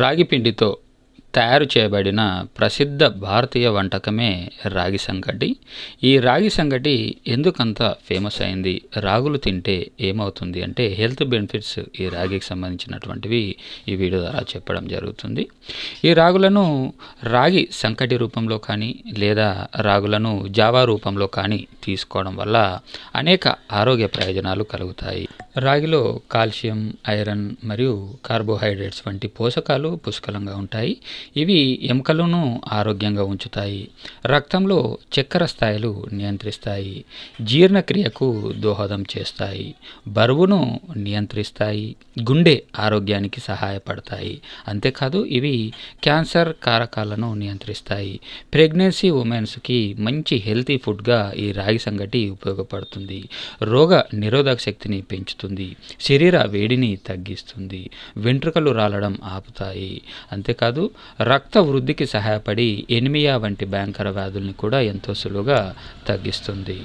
రాగి పిండితో తయారు చేయబడిన ప్రసిద్ధ భారతీయ వంటకమే రాగి సంగటి. ఈ రాగి సంగటి ఎందుకంత ఫేమస్ అయింది? రాగులు తింటే ఏమవుతుంది అంటే హెల్త్ బెనిఫిట్స్ ఈ రాగికి సంబంధించినటువంటివి ఈ వీడియో ద్వారా చెప్పడం జరుగుతుంది. ఈ రాగులను రాగి సంకటి రూపంలో కానీ లేదా రాగులను జావా రూపంలో కానీ తీసుకోవడం వల్ల అనేక ఆరోగ్య ప్రయోజనాలు కలుగుతాయి. రాగిలో కాల్షియం ఐరన్ మరియు కార్బోహైడ్రేట్స్ వంటి పోషకాలు పుష్కలంగా ఉంటాయి. ఇవి ఎముకలను ఆరోగ్యంగా ఉంచుతాయి. రక్తంలో చక్కెర స్థాయిలు నియంత్రిస్తాయి. జీర్ణక్రియకు దోహదం చేస్తాయి. బరువును నియంత్రిస్తాయి. గుండె ఆరోగ్యానికి సహాయపడతాయి. అంతేకాదు ఇవి క్యాన్సర్ కారకాలను నియంత్రిస్తాయి. ప్రెగ్నెన్సీ ఉమెన్స్కి మంచి హెల్తీ ఫుడ్గా ఈ రాగి సంగటి ఉపయోగపడుతుంది. రోగ నిరోధక శక్తిని పెంచుతుంది. శరీర వేడిని తగ్గిస్తుంది. వెంట్రుకలు రాలడం ఆపుతాయి. అంతేకాదు రక్త వృద్ధికి సహాయపడి ఎనిమియా వంటి భయంకర వ్యాధుల్ని కూడా ఎంతో సులువుగా తగ్గిస్తుంది.